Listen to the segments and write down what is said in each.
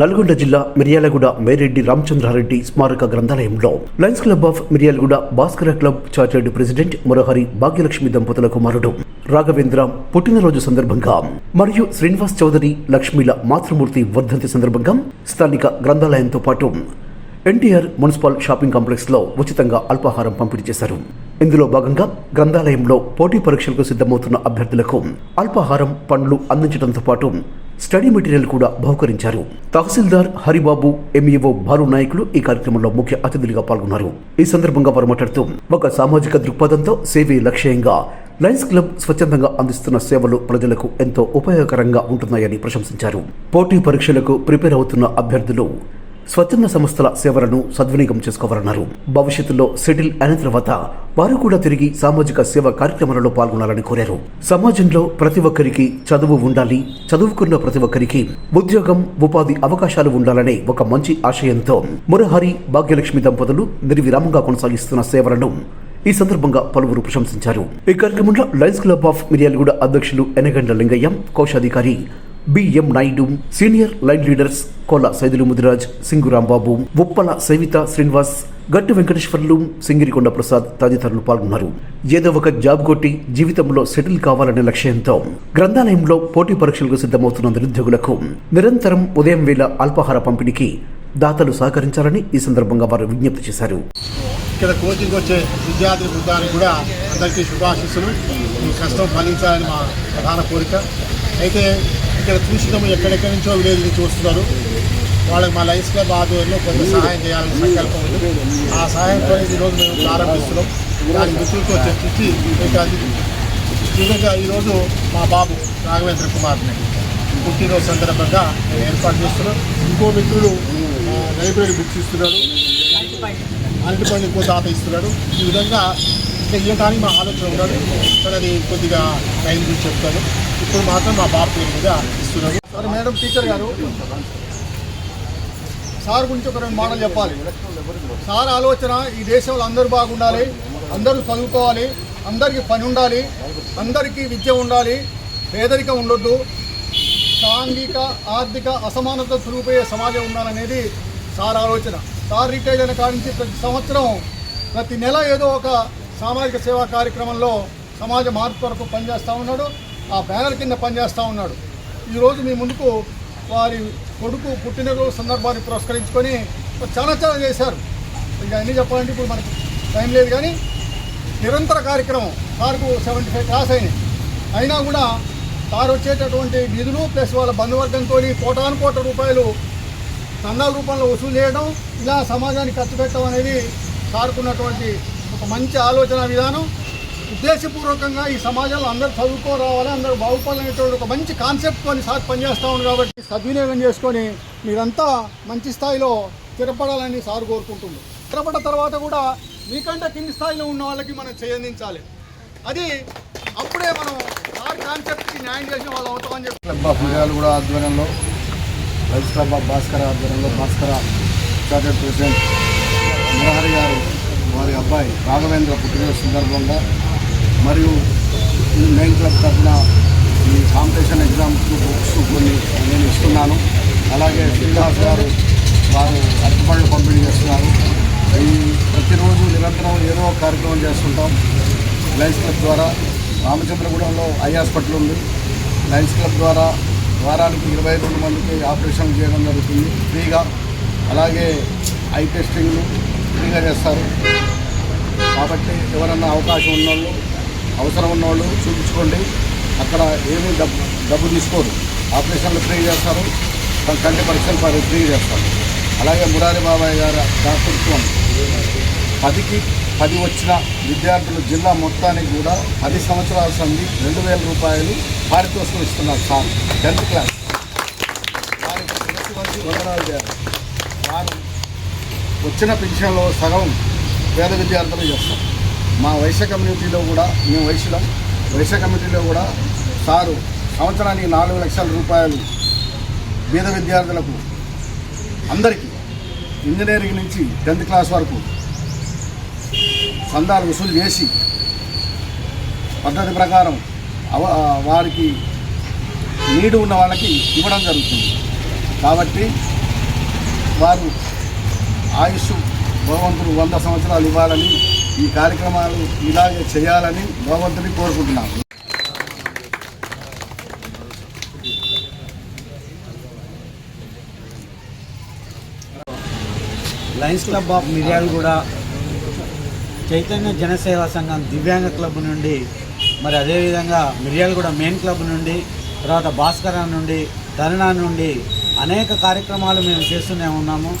నల్గొండ జిల్లా మిర్యాలగూడ మేరెడ్డి రామచంద్రారెడ్డి స్మారక గ్రంథాలయంలో lions club of Miryalaguda Bhaskara club chartered president Murahari Bhagyalakshmi దంపతుల కుమారుడు రాఘవేంద్ర పుట్టినరోజు సందర్భంగా మరియు శ్రీనివాస్ చౌదరి లక్ష్మీల మాతృమూర్తి వర్ధంతి సందర్భంగా స్థానిక గ్రంథాలయంతో పాటు ఎన్టీఆర్ మున్సిపల్ షాపింగ్ కాంప్లెక్స్లో ఉచితంగా అల్పాహారం పంపిణీ చేశారు. ఇందులో భాగంగా గ్రంథాలయంలో పోటీ పరీక్షలకు సిద్ధమవుతున్న అభ్యర్థులకు అల్పాహారం పండ్లు అందించడంతో పాటు స్టడీ మెటీరియల్ కూడా బహుకరించారు. తహసీల్దార్ హరిబాబు ఎంఈఓ భారు నాయకులు ఈ కార్యక్రమంలో ముఖ్య అతిథులుగా పాల్గొన్నారు. ఈ సందర్భంగా వారు మాట్లాడుతూ ఒక సామాజిక దృక్పథంతో సేవే లక్ష్యంగా లయన్స్ క్లబ్ స్వచ్ఛందంగా అందిస్తున్న సేవలు ప్రజలకు ఎంతో ఉపయోగకరంగా ఉంటున్నాయని ప్రశంసించారు. పోటీ పరీక్షలకు ప్రిపేర్ అవుతున్న అభ్యర్థులు స్వచ్ఛంద సంస్థల సేవలను సద్వినియోగం చేసుకోవాలన్నారు. భవిష్యత్తులో సెటిల్ అయిన తర్వాత వారు కూడా తిరిగి సామాజిక సేవ కార్యక్రమాలలో పాల్గొనాలని కోరారు. సమాజంలో ప్రతి ఒక్కరికి చదువు ఉండాలి చదువుకున్న ప్రతి ఒక్కరికి ఉద్యోగం ఉపాధి అవకాశాలు ఉండాలనే ఒక మంచి ఆశయంతో మురహరి భాగ్యలక్ష్మి దంపతులు నిర్విరామంగా కొనసాగిస్తున్న సేవలను ఈ సందర్భంగా పలువురు ప్రశంసించారు. ఈ కార్యక్రమంలో లయన్స్ క్లబ్ ఆఫ్ మిర్యాలగూడ అధ్యక్షులు ఎనగండ్ల లింగయ్య కోశాధికారి BM Naidu senior lion leaders Kola Saidulu Mudiraj సింగురాంబాబు Uppala Savitha Srinivas గట్టు వెంకటేశ్వర్లు సింగిరికొండ ప్రసాద్ తదితరులు పాల్గొన్నారు. ఏదో ఒక జాబ్ కొట్టి జీవితంలో సెటిల్ కావాలనే లక్ష్యంతో గ్రంథాలయంలో పోటీ పరీక్షలకు సిద్ధమవుతున్న నిరుద్యోగులకు నిరంతరం ఉదయం వేళ అల్పాహార పంపిణీకి దాతలు సహకరించాలని ఈ సందర్భంగా వారు విజ్ఞప్తి చేశారు. ఇక్కడ కోచింగ్ వచ్చే విద్యార్థి బృందానికి కూడా అందరికీ శుభాశిస్సులు. ఈ కష్టం ఫలించాలని మా ప్రధాన కోరిక. అయితే ఇక్కడ చూసినాము ఎక్కడెక్కడి నుంచో విలేజ్ నుంచి వస్తున్నారు వాళ్ళకి మా లైఫ్ క్లబ్ ఆధ్వర్యంలో కొంత సహాయం చేయాలని సంకల్పం ఉంది. ఆ సహాయంతో ఈరోజు మేము ప్రారంభిస్తున్నాం. దాని మిత్రులతో చర్చించి మీకు ఈరోజు మా బాబు రాఘవేంద్ర కుమార్ని పుట్టినరోజు సందర్భంగా ఏర్పాటు చేస్తున్నాం. ఇంకో మిత్రుడు లైబ్రరీ బుక్స్ ఇస్తున్నాడు అరటిపండు ఇంకో తాత ఇస్తున్నాడు. ఈ విధంగా ఇంకా ఇవ్వడానికి మా ఆలోచన ఉన్నాడు సరే అది కొద్దిగా టైం గురించి చెప్తాను. ఇప్పుడు మాత్రం మా బాబు పేరు మీద ఇస్తున్నాము సరే మేడం టీచర్ గారు సార్ గురించి ఒక రెండు మాటలు చెప్పాలి. సార్ ఆలోచన ఈ దేశంలో అందరూ బాగుండాలి అందరూ చదువుకోవాలి అందరికీ పని ఉండాలి అందరికీ విద్య ఉండాలి పేదరికం ఉండొద్దు సాంఘిక ఆర్థిక అసమానత చురుకుపోయే సమాజం ఉండాలనేది సార్ ఆలోచన. సార్ రిటైర్ అయిన కాడి నుంచి ప్రతి సంవత్సరం ప్రతి నెల ఏదో ఒక సామాజిక సేవా కార్యక్రమంలో సమాజ మార్పు వరకు పనిచేస్తూ ఉన్నాడు. ఆ బ్యానర్ కింద పనిచేస్తూ ఉన్నాడు. ఈరోజు మీ ముందుకు వారి కొడుకు పుట్టినరోజు సందర్భాన్ని పురస్కరించుకొని చాలా చాలా చేశారు. ఇక అన్నీ చెప్పాలంటే ఇప్పుడు మనకు టైం లేదు కానీ నిరంతర కార్యక్రమం సార్కు సెవెంటీ ఫైవ్ క్లాస్ అయినాయి. అయినా కూడా సార్ వచ్చేటటువంటి నిధులు ప్లస్ వాళ్ళ బంధువర్గంతో కోటాను కోట్ల రూపాయలు చందాల రూపంలో వసూలు చేయడం ఇలా సమాజానికి ఖర్చు పెట్టడం అనేది సార్కున్నటువంటి ఒక మంచి ఆలోచన విధానం. ఉద్దేశపూర్వకంగా ఈ సమాజంలో అందరూ చదువుకో రావాలి అందరూ బాగుపడాలనేటువంటి ఒక మంచి కాన్సెప్ట్తో సార్ పనిచేస్తూ ఉన్నాం కాబట్టి సద్వినియోగం చేసుకొని మీరంతా మంచి స్థాయిలో స్థిరపడాలని సార్ కోరుకుంటుంది. స్థిరపడ్డ తర్వాత కూడా మీకంటే కింది స్థాయిలో ఉన్న వాళ్ళకి మనం చేయందించాలి. అది అప్పుడే మనం సార్ కాన్సెప్ట్కి న్యాయం చేసిన వాళ్ళు అవుతామని చెప్పి క్లబ్ ఆఫ్ మిర్యాలు కూడా ఆధ్వర్యంలో రైస్ క్లబ్ ఆఫ్ భాస్కర ఆధ్వర్యంలో భాస్కర చార్టెడ్ ప్రెసిడెంట్ మురహరి గారు వారి అబ్బాయి రాఘవేంద్ర పుట్టినరోజు సందర్భంగా మరియు ఈ మెయిన్ క్లబ్ తరఫున ఈ కాంపిటీషన్ ఎగ్జామ్స్ బుక్స్ కొన్ని నేను ఇస్తున్నాను. అలాగే శ్రీనివాస్ గారు వారు అరటిపళ్ళు పంపిణీ చేస్తున్నారు. ఈ ప్రతిరోజు నిరంతరం ఏదో కార్యక్రమం చేస్తుంటాం. లయన్స్ క్లబ్ ద్వారా రామచంద్రగూడెంలో ఐ హాస్పిటల్ ఉంది. లయన్స్ క్లబ్ ద్వారా వారానికి ఇరవై రెండు మందికి ఆపరేషన్ చేయడం జరుగుతుంది ఫ్రీగా. అలాగే ఐ టెస్టింగ్లు ఫ్రీగా చేస్తారు. కాబట్టి ఎవరన్నా అవకాశం ఉన్నోళ్ళు అవసరం ఉన్నోళ్ళు చూపించుకోండి. అక్కడ ఏమీ డబ్బు డబ్బు తీసుకోరు. ఆపరేషన్లు ఫ్రీ చేస్తారు. కంటి పరీక్షలు ఫ్రీ చేస్తారు. అలాగే మురారి బాబాయ్ గారి దాతృత్వం. పదికి పది వచ్చిన విద్యార్థులు జిల్లా మొత్తానికి కూడా పది సంవత్సరాల సంది రెండు వేల రూపాయలు పారితోషికం ఇస్తున్నారు సార్. Tenth class. వారికి శిరస్సు వందనాలు చేయాలి. వారు వచ్చిన పెన్షన్లో సగం పేద విద్యార్థులు చేస్తాం మా వైశ్య కమ్యూనిటీలో కూడా మేము వైశ్యులం. వైశ్య కమ్యూనిటీలో కూడా సారు సంవత్సరానికి నాలుగు లక్షల రూపాయలు పేద విద్యార్థులకు అందరికీ ఇంజనీరింగ్ నుంచి టెన్త్ క్లాస్ వరకు సందాలు వసూలు చేసి పద్ధతి ప్రకారం అవ వారికి నీడు ఉన్న వాళ్ళకి ఇవ్వడం జరుగుతుంది. కాబట్టి వారు ఆయుష్ భగవంతుడు వంద సంవత్సరాలు ఇవ్వాలని ఈ కార్యక్రమాలు ఇలాగే చేయాలని భగవంతుని కోరుకుంటున్నాను lions club of Miryalaguda Chaitanya Janaseva Sangham దివ్యాంగ క్లబ్ నుండి మరి అదేవిధంగా మిర్యాలగూడ మెయిన్ క్లబ్ నుండి తర్వాత భాస్కర నుండి తరుణ నుండి అనేక కార్యక్రమాలు మేము చేస్తూనే ఉన్నాము.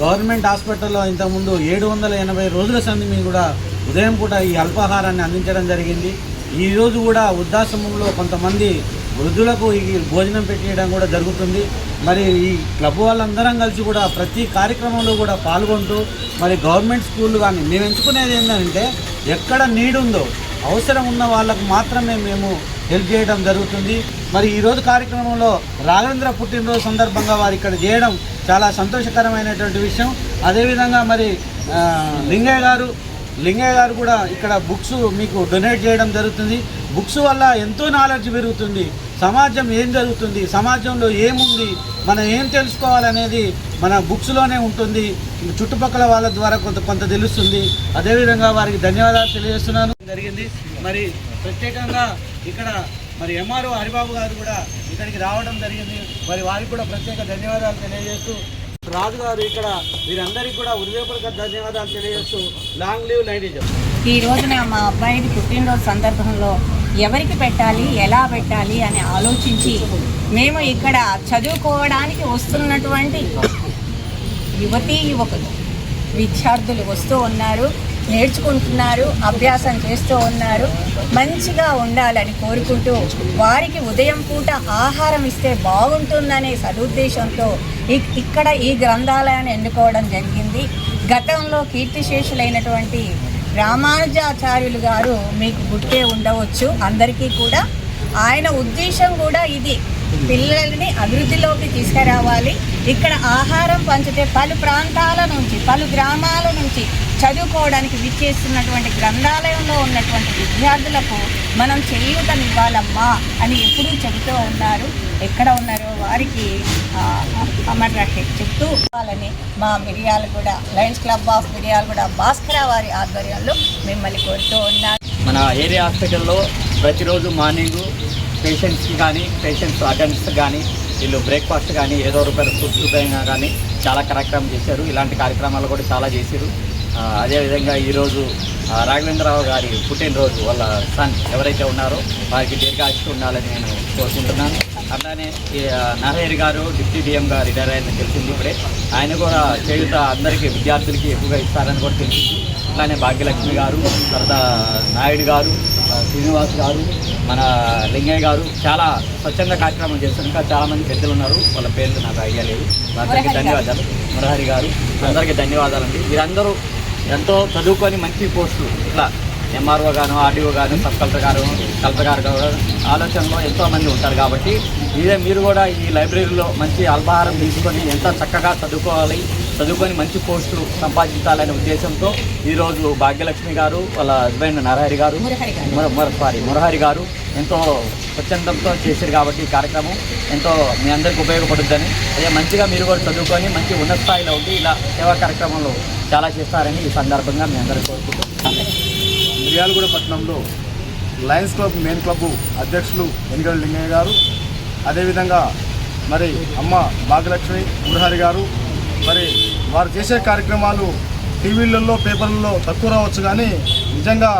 గవర్నమెంట్ హాస్పిటల్లో ఇంతకుముందు ఏడు వందల ఎనభై రోజుల సంధి మీద కూడా ఉదయం పూట ఈ అల్పాహారాన్ని అందించడం జరిగింది. ఈరోజు కూడా వృద్ధాశ్రమంలో కొంతమంది వృద్ధులకు ఈ భోజనం పెట్టేయడం కూడా జరుగుతుంది. మరి ఈ క్లబ్ వాళ్ళందరం కలిసి కూడా ప్రతి కార్యక్రమంలో కూడా పాల్గొంటూ మరి గవర్నమెంట్ స్కూళ్ళు కానీ మేము ఎంచుకునేది ఏంటంటే ఎక్కడ నీడ్ ఉందో అవసరం ఉన్న వాళ్ళకు మాత్రమే మేము హెల్ప్ చేయడం జరుగుతుంది. మరి ఈరోజు కార్యక్రమంలో రాఘవేంద్ర పుట్టినరోజు సందర్భంగా వారు ఇక్కడ చేయడం చాలా సంతోషకరమైనటువంటి విషయం. అదేవిధంగా మరి లింగయ్య గారు లింగయ్య గారు కూడా ఇక్కడ బుక్స్ మీకు డొనేట్ చేయడం జరుగుతుంది. బుక్స్ వల్ల ఎంతో నాలెడ్జ్ పెరుగుతుంది. సమాజం ఏం జరుగుతుంది? సమాజంలో ఏముంది? మనం ఏం తెలుసుకోవాలనేది మన బుక్స్లోనే ఉంటుంది. చుట్టుపక్కల వాళ్ళ ద్వారా కొంత కొంత తెలుస్తుంది. అదేవిధంగా వారికి ధన్యవాదాలు తెలియజేస్తున్నాను. జరిగింది. మరి ప్రత్యేకంగా ఇక్కడ మరి ఎంఆర్ఓ హరిబాబు గారు కూడా ఇక్కడికి రావడం జరిగింది. మరి వారికి కూడా ప్రత్యేక ధన్యవాదాలు తెలియజేస్తూ రాజు గారు ఇక్కడ వీరందరికీ కూడా హృదయపూర్వక ధన్యవాదాలు తెలియజేస్తూ లాంగ్ లీవ్ లైడేజ్ ఈ రోజున మా అబ్బాయిది పుట్టినరోజు సందర్భంలో ఎవరికి పెట్టాలి ఎలా పెట్టాలి అని ఆలోచించి మేము ఇక్కడ చదువుకోవడానికి వస్తున్నటువంటి యువతీ యువకులు విద్యార్థులు వస్తూ ఉన్నారు. నేర్చుకుంటున్నారు అభ్యాసం చేస్తూ ఉన్నారు. మంచిగా ఉండాలని కోరుకుంటూ వారికి ఉదయం పూట ఆహారం ఇస్తే బాగుంటుందనే సదుద్దేశంతో ఇక్- ఇక్కడ ఈ గ్రంథాలయాన్ని ఎన్నుకోవడం జరిగింది. గతంలో కీర్తిశేషులైనటువంటి రామానుజాచార్యులు గారు మీకు గుర్తే ఉండవచ్చు. అందరికీ కూడా. ఆయన ఉద్దేశం కూడా ఇది. పిల్లల్ని అభివృద్ధిలోకి తీసుకురావాలి. ఇక్కడ ఆహారం పంచితే పలు ప్రాంతాల నుంచి పలు గ్రామాల నుంచి చదువుకోవడానికి విచ్చేస్తున్నటువంటి గ్రంథాలయంలో ఉన్నటువంటి విద్యార్థులకు మనం చేయూతనివ్వాలమ్మా అని ఎప్పుడూ చెబుతూ ఉన్నారు. ఎక్కడ ఉన్నారో వారికి అమర్ రహే చెప్తూ వాళ్ళని మా Miryalaguda lions club of Miryalaguda Bhaskara వారి ఆధ్వర్యంలో మిమ్మల్ని కోరుతూ ఉన్నాను మన ఏరియా హాస్పిటల్లో ప్రతిరోజు మార్నింగ్ పేషెంట్స్కి కానీ పేషెంట్స్ అటెండర్స్ కానీ వీళ్ళు బ్రేక్ఫాస్ట్ కానీ ఏదో రూపాయలు ఫుడ్ రూపాయంగా కానీ చాలా కార్యక్రమం చేశారు. ఇలాంటి కార్యక్రమాలు కూడా చాలా చేశారు. అదేవిధంగా ఈరోజు రాఘవేంద్రరావు గారి పుట్టినరోజు వాళ్ళ సన్ ఎవరైతే ఉన్నారో వారికి దీర్ఘాయుష్ ఉండాలని నేను కోరుకుంటున్నాను. ఆ, నరహరి గారు డిప్యూటీ డిఎంగా రిటైర్ అయిందని తెలిసింది ఇప్పుడే. ఆయన కూడా చేయుత అందరికీ విద్యార్థులకి ఎక్కువగా ఇస్తారని కూడా తెలిసింది. అట్లానే భాగ్యలక్ష్మి గారు తర్వాత నాయుడు గారు శ్రీనివాస్ గారు మన లింగయ్య గారు చాలా స్వచ్ఛంద కార్యక్రమం చేస్తారు. ఇంకా చాలా మంది పెద్దలు ఉన్నారు. వాళ్ళ పేర్లు నాకు ఐడియా లేదు. అందరికీ ధన్యవాదాలు. మురహరి గారు అందరికీ ధన్యవాదాలండి. వీరందరూ ఎంతో చదువుకొని మంచి పోస్టులు. ఇట్లా ఎంఆర్ఓ గాను ఆర్డీఓ గాను సబ్ కలెక్టర్ గారు కలెక్టర్ గారు ఆలోచనలో ఎంతో మంది ఉంటారు కాబట్టి ఇదే మీరు కూడా ఈ లైబ్రరీలో మంచి అల్పాహారం తీసుకొని ఎంత చక్కగా చదువుకోవాలి చదువుకొని మంచి పోస్టులు సంపాదించాలనే ఉద్దేశంతో ఈరోజు భాగ్యలక్ష్మి గారు వాళ్ళ హస్బెండ్ నరహరి గారు సారీ మురహరి గారు ఎంతో స్వచ్ఛందంతో చేశారు కాబట్టి ఈ కార్యక్రమం ఎంతో మీ అందరికి ఉపయోగపడుద్దని. అదే మంచిగా మీరు కూడా చదువుకొని మంచి ఉన్నత స్థాయిలో ఉండి ఇలా సేవా కార్యక్రమంలో చాలా చేస్తారని ఈ సందర్భంగా మీ అందరికీ కోరుకుంటున్నాను. మిర్యాలగూడ పట్టణంలో లయన్స్ క్లబ్ మెయిన్ క్లబ్ అధ్యక్షులు ఎన్నికల లింగయ్య గారు అదేవిధంగా మరి అమ్మ భాగ్యలక్ష్మి మురహరి గారు మరి వారు చేసే కార్యక్రమాలు టీవీలలో పేపర్లలో తక్కువ రావచ్చు కానీ నిజంగా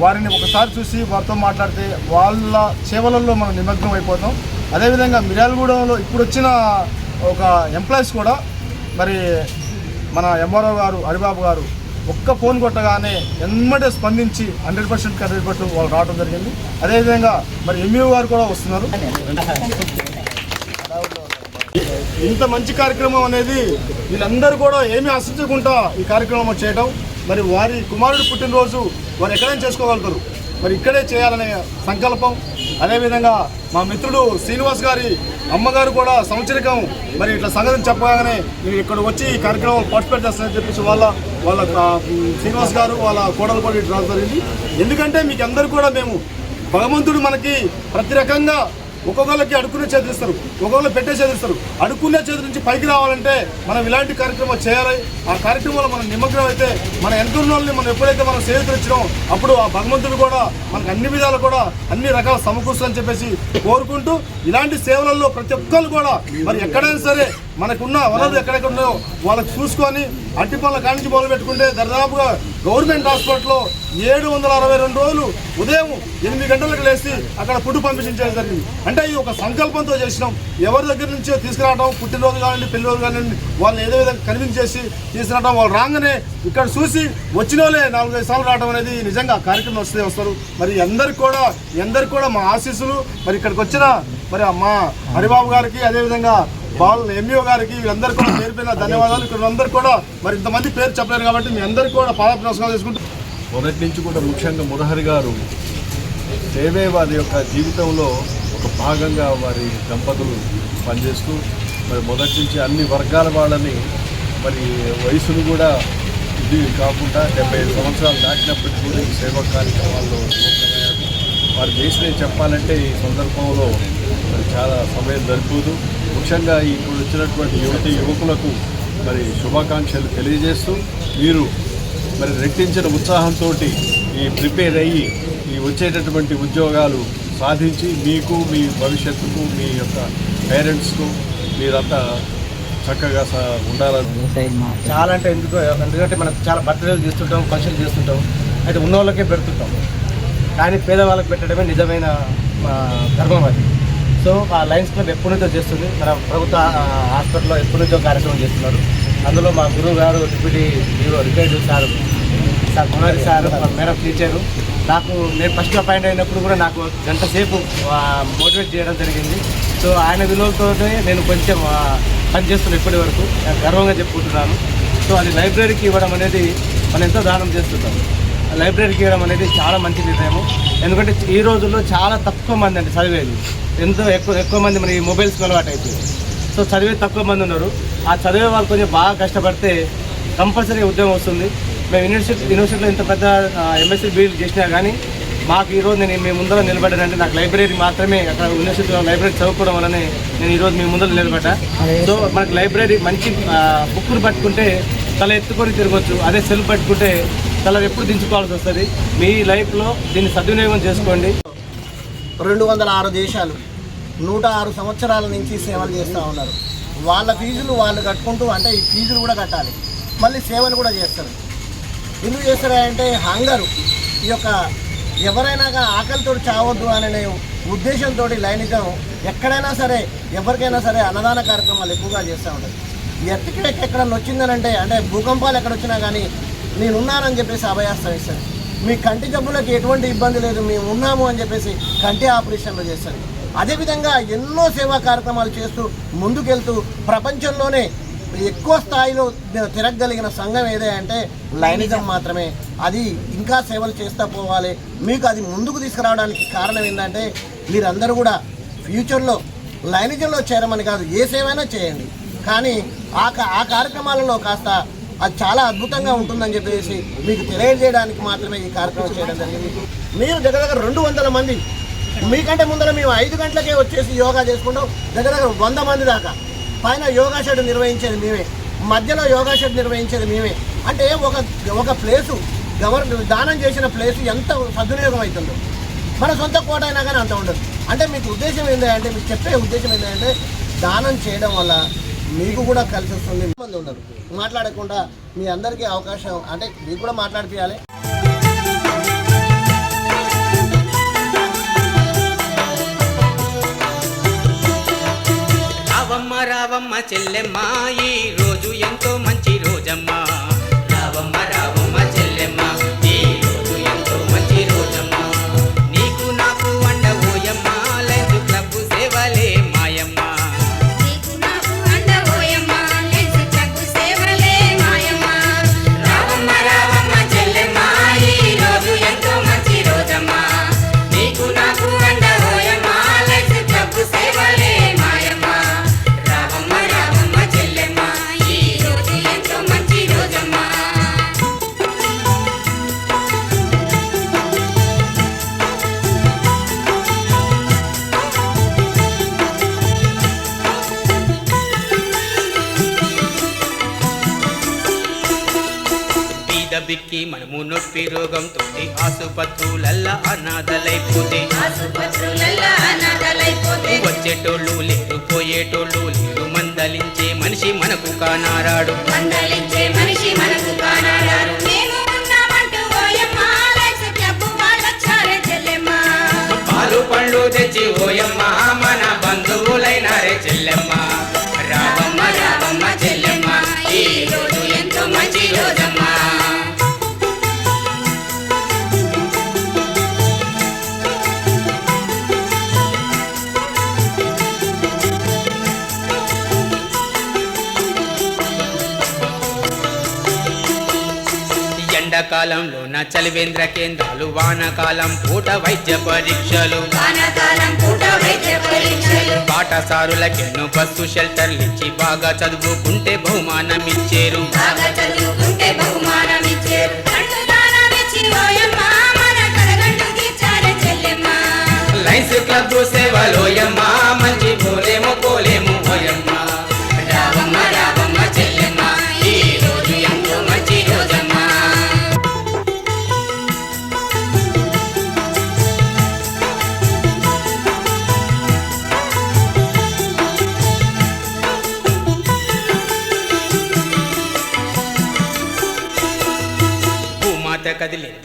వారిని ఒకసారి చూసి వారితో మాట్లాడితే వాళ్ళ సేవలలో మనం నిమగ్నం అయిపోతాం. అదేవిధంగా మిర్యాలగూడలో ఇప్పుడు వచ్చిన ఒక ఎంప్లాయీస్ కూడా మరి మన ఎంఆర్ఓ గారు హరిబాబు గారు ఒక్క ఫోన్ కొట్టగానే ఎమ్మటే స్పందించి హండ్రెడ్ పర్సెంట్ హండ్రెడ్ పర్సెంట్ వాళ్ళు రావడం జరిగింది. అదేవిధంగా మరి ఎంఈఓ గారు కూడా వస్తున్నారు. ఇంత మంచి కార్యక్రమం అనేది వీళ్ళందరూ కూడా ఏమీ ఆశించకుండా ఈ కార్యక్రమం చేయడం మరి వారి కుమారుడు పుట్టినరోజు వారు ఎక్కడైనా చేసుకోగలుగుతారు. మరి ఇక్కడే చేయాలనే సంకల్పం అదేవిధంగా మా మిత్రుడు శ్రీనివాస్ గారి అమ్మగారు కూడా సంవత్సరికం మరి ఇట్లా సంగతి చెప్పగానే మీరు ఇక్కడ వచ్చి ఈ కార్యక్రమం పార్టిసిపేట్ చేస్తానని చెప్పేసి వాళ్ళ వాళ్ళ శ్రీనివాస్ గారు వాళ్ళ కోడలు కూడా ఇటు రావడం జరిగింది. ఎందుకంటే మీకు అందరూ కూడా మేము భగవంతుడు మనకి ప్రతి రకంగా ఒక్కొక్కరికి అడుక్కునే చేతిస్తారు ఒక్కొక్కరు పెట్టే చదివిస్తారు ఇస్తారు అడుక్కునే నుంచి పైకి రావాలంటే మనం ఇలాంటి కార్యక్రమం చేయాలి. ఆ కార్యక్రమంలో మనం నిమగ్నం అయితే మన ఎంతున్న వాళ్ళని మనం ఎప్పుడైతే మనం సేవలు అప్పుడు ఆ భగవంతుడు కూడా మనకు అన్ని విధాలు కూడా అన్ని రకాల సమకూర్చాలని చెప్పేసి కోరుకుంటూ ఇలాంటి సేవలలో ప్రతి ఒక్కరు కూడా మరి ఎక్కడైనా సరే మనకున్న వనరులు ఎక్కడెక్కడ ఉన్నాయో వాళ్ళకి చూసుకొని అట్టి పనుల కానించి మొదలు పెట్టుకుంటే దరిదాపుగా గవర్నమెంట్ హాస్పిటల్లో ఏడు వందల అరవై రెండు రోజులు ఉదయం ఎనిమిది గంటలకు లేచి అక్కడ ఫుడ్ పంపించడం జరిగింది. అంటే ఈ ఒక సంకల్పంతో చేసినాం. ఎవరి దగ్గర నుంచో తీసుకురావడం పుట్టినరోజు కానివ్వండి పెళ్ళి రోజు కానివ్వండి వాళ్ళని ఏదో విధంగా కన్విన్స్ చేసి తీసుకురావడం వాళ్ళు రాగానే ఇక్కడ చూసి వచ్చిన వాళ్ళే నాలుగైదు సార్లు రావడం అనేది నిజంగా కార్యక్రమం వస్తే వస్తారు. మరి అందరికి కూడా అందరికి కూడా మా ఆశీస్సులు. మరి ఇక్కడికి వచ్చిన మరి మా హరిబాబు గారికి అదేవిధంగా బాల్ ఎంఈఓ గారికి వీళ్ళందరూ కూడా పేరు పేరున ధన్యవాదాలు. ఇక్కడ కూడా మరి ఇంతమంది పేరు చెప్పలేరు కాబట్టి మీ అందరికీ కూడా పాద నమస్కారం చేసుకుంటూ మొదటి నుంచి కూడా ముఖ్యంగా మురహరి గారు సేవే వారి యొక్క జీవితంలో ఒక భాగంగా వారి దంపతులు పనిచేస్తూ మరి మొదటి నుంచి అన్ని వర్గాల వాళ్ళని మరి వయసును కూడా ఇది కాకుండా డెబ్బై ఐదు సంవత్సరాలు దాటినప్పటికీ కూడా ఈ సేవా కార్యక్రమాల్లో వారు చేసినవి చెప్పాలంటే ఈ సందర్భంలో మరి చాలా సమయం సరిపోదు ముఖ్యంగా ఇప్పుడు వచ్చినటువంటి యువతి యువకులకు మరి శుభాకాంక్షలు తెలియజేస్తూ మీరు మరి రెట్టించిన ఉత్సాహంతో ఈ ప్రిపేర్ అయ్యి ఈ వచ్చేటటువంటి ఉద్యోగాలు సాధించి మీకు మీ భవిష్యత్తుకు మీ యొక్క పేరెంట్స్కు మీరంతా చక్కగా స- ఉండాలని చాలా అంటే ఎందుకు ఎందుకంటే మనం చాలా బర్త్డేలు చేస్తుంటాం ఫంక్షన్లు చేస్తుంటాం అయితే ఉన్న వాళ్ళకే పెడుతుంటాం. కానీ పేదవాళ్ళకి పెట్టడమే నిజమైన ధర్మం అది. సో ఆ లయన్స్ క్లబ్ ఎప్పటి నుంచో చేస్తుంది. మన ప్రభుత్వ హాస్పిటల్లో ఎప్పటి నుంచో కార్యక్రమం చేస్తున్నారు. అందులో మా గురువు గారు deputy hero retired sir sir Kumari sir madam teacher. నాకు నేను ఫస్ట్ అపాయింట్ అయినప్పుడు కూడా నాకు గంట సేపు మోటివేట్ చేయడం జరిగింది. సో ఆయన విలువలతోనే నేను కొంచెం పనిచేస్తున్నాను ఇప్పటి వరకు. గర్వంగా చెప్పుకుంటున్నాను. సో అది లైబ్రరీకి ఇవ్వడం అనేది మనం ఎంతో దానం చేస్తున్నాం. లైబ్రరీకి ఇవ్వడం అనేది చాలా మంచి నిర్ణయం ఎందుకంటే ఈ రోజుల్లో చాలా తక్కువ మంది అండి చదివేది. ఎంతో ఎక్కువ ఎక్కువ మంది మన ఈ మొబైల్స్కి అలవాటు అయిపోయింది సో చదివే తక్కువ మంది ఉన్నారు. ఆ చదివే వాళ్ళు కొంచెం బాగా కష్టపడితే కంపల్సరీ ఉద్యోగం వస్తుంది. మేము యూనివర్సిటీ యూనివర్సిటీలో ఇంత పెద్ద ఎంఎస్సీ బీఈడీ చేసినా కానీ మాకు ఈరోజు నేను మీ ముందర నిలబడ్డానంటే నాకు లైబ్రరీ మాత్రమే అక్కడ యూనివర్సిటీలో లైబ్రరీ చదువుకోవడం వల్లనే నేను ఈరోజు మీ ముందర నిలబడ్డా. సో మనకు లైబ్రరీ మంచి బుక్కులు పట్టుకుంటే తల ఎత్తుకొని తిరగచ్చు. అదే సెల్ పట్టుకుంటే తల ఎప్పుడు దించుకోవాల్సి వస్తుంది? మీ లైఫ్లో దీన్ని సద్వినియోగం చేసుకోండి. రెండు వందల ఆరు దేశాలు నూట ఆరు సంవత్సరాల నుంచి సేవలు చేస్తూ ఉన్నారు. వాళ్ళ ఫీజులు వాళ్ళు కట్టుకుంటూ అంటే ఈ ఫీజులు కూడా కట్టాలి. మళ్ళీ సేవలు కూడా చేస్తారు. ఎందుకు చేస్తారంటే హంగరు. ఈ యొక్క ఎవరైనా ఆకలితో చావద్దు అనే ఉద్దేశంతో లైనిజం ఎక్కడైనా సరే ఎవరికైనా సరే అన్నదాన కార్యక్రమాలు ఎక్కువగా చేస్తూ ఉంటారు. ఎత్తికి ఎక్కడ వచ్చిందనంటే అంటే భూకంపాలు ఎక్కడ వచ్చినా కానీ నేనున్నానని చెప్పేసి అభయాస్తం ఇస్తారు మీ కంటి జబ్బులకు ఎటువంటి ఇబ్బంది లేదు మేము ఉన్నాము అని చెప్పేసి కంటి ఆపరేషన్లు చేస్తారు అదేవిధంగా ఎన్నో సేవా కార్యక్రమాలు చేస్తూ ముందుకెళ్తూ ప్రపంచంలోనే ఎక్కువ స్థాయిలో తిరగగలిగిన సంఘం ఏదే అంటే లైనిజం మాత్రమే. అది ఇంకా సేవలు చేస్తూ పోవాలి. మీకు అది ముందుకు తీసుకురావడానికి కారణం ఏంటంటే మీరందరూ కూడా ఫ్యూచర్లో లైనిజంలో చేరమని కాదు ఏ సేవైనా చేయండి. కానీ ఆ కా- ఆ కార్యక్రమాలలో కాస్త అది చాలా అద్భుతంగా ఉంటుందని చెప్పేసి మీకు తెలియజేయడానికి మాత్రమే ఈ కార్యక్రమం చేయడం జరిగింది. మీరు దగ్గర దగ్గర రెండు వందల మంది మీకంటే ముందర మేము ఐదు గంటలకే వచ్చేసి యోగా చేసుకుంటాం. దగ్గర దగ్గర వంద మంది దాకా. పైన యోగా షెడ్ నిర్వహించేది మేమే. మధ్యలో యోగా షెడ్ నిర్వహించేది మేమే. అంటే ఒక ఒక ప్లేసు గవర్ దానం చేసిన ప్లేసు ఎంత సద్వినియోగం అవుతుందో. మన సొంత కోట అయినా కానీ అంత ఉండదు. అంటే మీకు ఉద్దేశం ఏంటంటే మీకు చెప్పే ఉద్దేశం ఏంటంటే దానం చేయడం వల్ల మీకు కూడా కలిసి వస్తుంది. మంది ఉన్నారు మాట్లాడకుండా మీ అందరికీ అవకాశం అంటే మీకు కూడా మాట్లాడిపియాలి. రావమ్మ రావమ్మ చెల్లెమ్మ ఈ రోజు ఎంతో మంచి రోజమ్మ. రావమ్మ అనాథలైపోతే. వచ్చేటోళ్ళు లేరు పోయేటోళ్ళు లేరు మందలించే మనిషి మనకు కానారాడు. మందలించే మనిషి మనకు పాలు పండ్లు తెచ్చి ఓయమ్మ మన బంధువులైనారే చెల్లెమ్మ. రావమ్మ రావమ్మ చెల్లెమ్మ ఈ రోజు ఎంతో మంచి రోజమ్మ. ఎండాకాలంలో నా చలివేంద్ర కేంద్రాలు వానాకాలం పూట వైద్య పరీక్షలు. వానాకాలం పూట వైద్య పరీక్షలు. పాఠశారులకెన్నో బస్సు షెల్టర్లు ఇచ్చి బాగా చదువుకుంటే బహుమానం ఇచ్చేరు బాగా చదువుకుంటే బహుమానం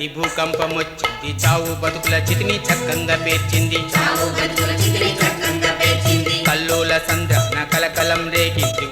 కదిలింది భూకంపం వచ్చింది చావు బతుకుల చితిని చక్కంగా పేర్చింది. కల్లోల సంద్రాన కలకలం రేగింది.